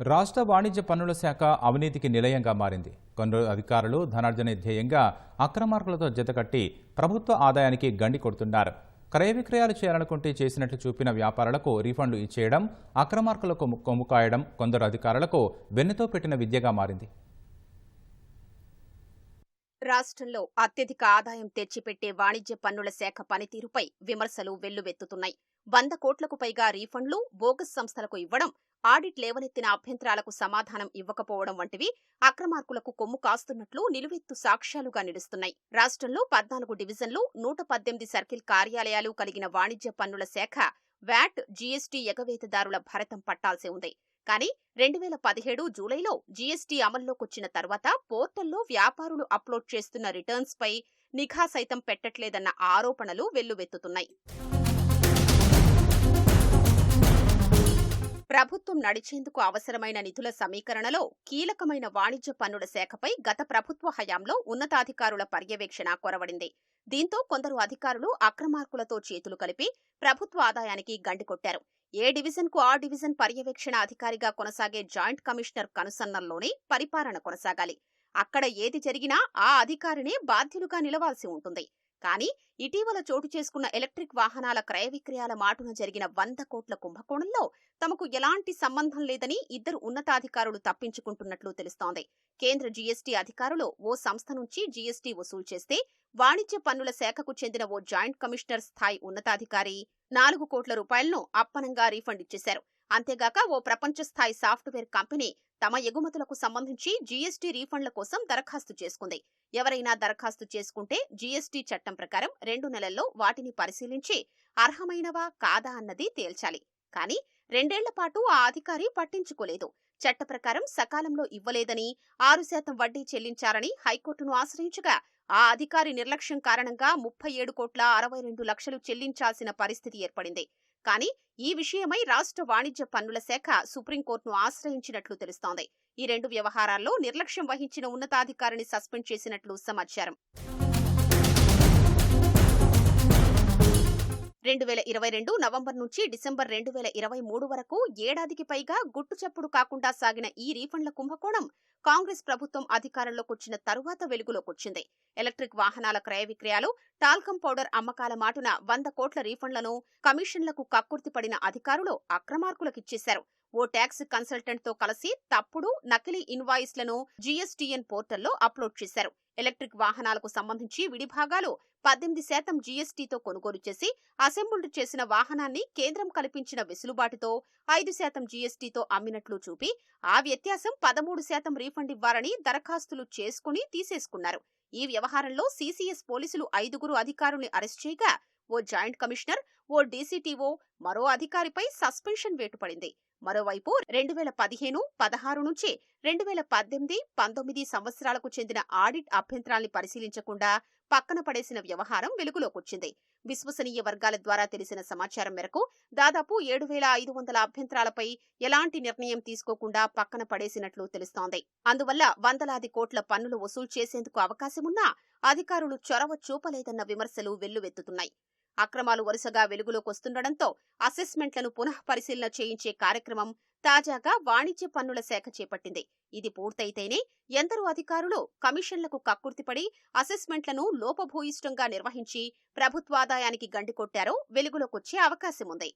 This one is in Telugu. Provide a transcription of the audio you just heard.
రాష్ట్ర వాణిజ్య పన్నుల శాఖ అవినీతికి నిలయంగా మారింది. కొందరు అధికారులు ధనార్జన ధ్యేయంగా అక్రమార్కులతో జతకట్టి ప్రభుత్వ ఆదాయానికి గండి కొడుతున్నారు. క్రయ విక్రయాలు చేయాలనుకుంటే చేసినట్లు చూపిన వ్యాపారులకు రీఫండ్లు ఇచ్చేయడం అక్రమార్కులకు కొమ్ముకాయడం కొందరు అధికారులకు వెన్నుతో పెట్టిన విద్యగా మారింది. రాష్ట్రంలో అత్యధిక ఆదాయం తెచ్చిపెట్టే వాణిజ్య పన్నుల శాఖ పనితీరుపై విమర్శలు వెల్లువెత్తుతున్నాయి. వంద కోట్లకు పైగా రీఫండ్లు బోగస్ సంస్థలకు ఇవ్వడం ఆడిట్ లేవనెత్తిన అభ్యంతరాలకు సమాధానం ఇవ్వకపోవడం వంటివి అక్రమార్కులకు కొమ్ము కాస్తున్నట్లు నిలువెత్తు సాక్ష్యాలుగా నిలుస్తున్నాయి. రాష్ట్రంలో పద్నాలుగు డివిజన్లు నూట పద్దెనిమిది సర్కిల్ కార్యాలయాలు కలిగిన వాణిజ్య పన్నుల శాఖ వ్యాట్ జీఎస్టీ ఎగవేతదారుల భరతం పట్టాల్సి ఉంది. కానీ రెండు వేల పదిహేడు జూలైలో జీఎస్టీ అమల్లోకొచ్చిన తర్వాత పోర్టల్లో వ్యాపారులు అప్లోడ్ చేస్తున్న రిటర్న్స్ పై నిఘా సైతం పెట్టట్లేదన్న ఆరోపణలు వెల్లువెత్తుతున్నాయి. ప్రభుత్వం నడిచేందుకు అవసరమైన నిధుల సమీకరణలో కీలకమైన వాణిజ్య పన్నుల శాఖపై గత ప్రభుత్వ హయాంలో ఉన్నతాధికారుల పర్యవేక్షణ కొరవడింది. దీంతో కొందరు అధికారులు అక్రమార్కులతో చేతులు కలిపి ప్రభుత్వ ఆదాయానికి గండికొట్టారు. ఏ డివిజన్కు ఆ డివిజన్ పర్యవేక్షణ అధికారిగా కొనసాగే జాయింట్ కమిషనర్ కనుసన్నల్లోనే పరిపాలన కొనసాగాలి. అక్కడ ఏది జరిగినా ఆ అధికారినే బాధ్యులుగా నిలవాల్సి ఉంటుంది. కానీ ఇటీవల చోటు చేసుకున్న ఎలక్ట్రిక్ వాహనాల క్రయ విక్రయాల మాటున జరిగిన వంద కోట్ల కుంభకోణంలో తమకు ఎలాంటి సంబంధం లేదని ఇద్దరు ఉన్నతాధికారులు తప్పించుకుంటున్నట్లు తెలుస్తోంది. కేంద్ర జీఎస్టీ అధికారులు ఓ సంస్థ నుంచి జీఎస్టీ వసూలు చేస్తే వాణిజ్య పన్నుల శాఖకు చెందిన ఓ జాయింట్ కమిషనర్ స్థాయి ఉన్నతాధికారి నాలుగు కోట్ల రూపాయలను అప్పనంగా రీఫండ్ ఇచ్చేశారు. అంతేగాక ఓ ప్రపంచ స్థాయి సాఫ్ట్వేర్ కంపెనీ తమ ఎగుమతులకు సంబంధించి జీఎస్టీ రీఫండ్ల కోసం దరఖాస్తు చేసుకుంది. ఎవరైనా దరఖాస్తు చేసుకుంటే జీఎస్టీ చట్టం ప్రకారం రెండు నెలల్లో వాటిని పరిశీలించి అర్హమైనవా కాదా అన్నది తేల్చాలి. కానీ రెండేళ్ళ పాటు ఆ అధికారి పట్టించుకోలేదు. చట్ట ప్రకారం సకాలంలో ఇవ్వలేదని ఆరు శాతం వడ్డీ చెల్లించారని హైకోర్టును ఆశ్రయించగా ఆ అధికారి నిర్లక్ష్యం కారణంగా ముప్పై ఏడు కోట్ల అరవై రెండు లక్షలు చెల్లించాల్సిన పరిస్థితి ఏర్పడింది. కానీ ఈ విషయమై రాష్ట్ర వాణిజ్య పన్నుల శాఖ సుప్రీంకోర్టును ఆశ్రయించినట్లు తెలుస్తోంది. ఈ రెండు వ్యవహారాల్లో నిర్లక్ష్యం వహించిన ఉన్నతాధికారిని సస్పెండ్ చేసినట్లు సమాచారం. రెండు వేల ఇరవై రెండు నవంబర్ నుంచి డిసెంబర్ రెండు వేల ఇరవై మూడు వరకు ఏడాదికి పైగా గుట్టుచప్పుడు కాకుండా సాగిన ఈ రీఫండ్ల కుంభకోణం కాంగ్రెస్ ప్రభుత్వం అధికారంలోకొచ్చిన తరువాత వెలుగులోకొచ్చింది ఎలక్ట్రిక్ వాహనాల క్రయ విక్రయాలు టాల్కం పౌడర్ అమ్మకాల మాటున వంద కోట్ల రీఫండ్లను కమిషన్లకు కక్కుర్తిపడిన అధికారులు అక్రమార్కులకిచ్చేశారు ఓ ట్యాక్స్ కన్సల్టెంట్తో కలిసి తప్పుడు నకిలీ ఇన్వాయిస్లను జీఎస్టీఎన్ పోర్టల్లో అప్లోడ్ చేశారు. ఎలక్ట్రిక్ వాహనాలకు సంబంధించి విడిభాగాలు పద్దెనిమిది శాతం జీఎస్టీతో కొనుగోలు చేసి అసెంబుల్డ్ చేసిన వాహనాన్ని కేంద్రం కల్పించిన వెసులుబాటుతో ఐదు శాతం జీఎస్టీతో అమ్మినట్లు చూపి ఆ వ్యత్యాసం పదమూడు శాతం రీఫండ్ ఇవ్వాలని దరఖాస్తులు చేసుకుని తీసేసుకున్నారు. ఈ వ్యవహారంలో సీసీఎస్ పోలీసులు ఐదుగురు అధికారుల్ని అరెస్ట్ చేయగా ఓ జాయింట్ కమిషనర్ ఓ డీసీటీఓ మరో అధికారిపై సస్పెన్షన్ వేటుపడింది. మరోవైపు రెండు వేల పదిహేను పదహారు నుంచి రెండు వేల పద్దెనిమిది పంతొమ్మిది సంవత్సరాలకు చెందిన ఆడిట్ అభ్యంతరాల్ని పరిశీలించకుండా పక్కన పడేసిన వ్యవహారం వెలుగులోకొచ్చింది. విశ్వసనీయ వర్గాల ద్వారా తెలిసిన సమాచారం మేరకు దాదాపు ఏడు వేల ఐదు వందల అభ్యంతరాలపై ఎలాంటి నిర్ణయం తీసుకోకుండా పక్కన పడేసినట్లు తెలుస్తోంది. అందువల్ల వందలాది కోట్ల పన్నులు వసూలు చేసేందుకు అవకాశమున్నా అధికారులు చొరవ చూపలేదన్న విమర్శలు వెల్లువెత్తుతున్నాయి. అక్రమాలు వరుసగా వెలుగులోకొస్తుండటంతో అసెస్మెంట్లను పునః పరిశీలన చేయించే కార్యక్రమం తాజాగా వాణిజ్య పన్నుల శాఖ చేపట్టింది. ఇది పూర్తయితేనే ఎందరో అధికారులు కమిషన్లకు కక్కుర్తిపడి అసెస్మెంట్లను లోపభూయిష్టంగా నిర్వహించి ప్రభుత్వాదాయానికి గండికొట్టారో వెలుగులోకొచ్చే అవకాశముంది.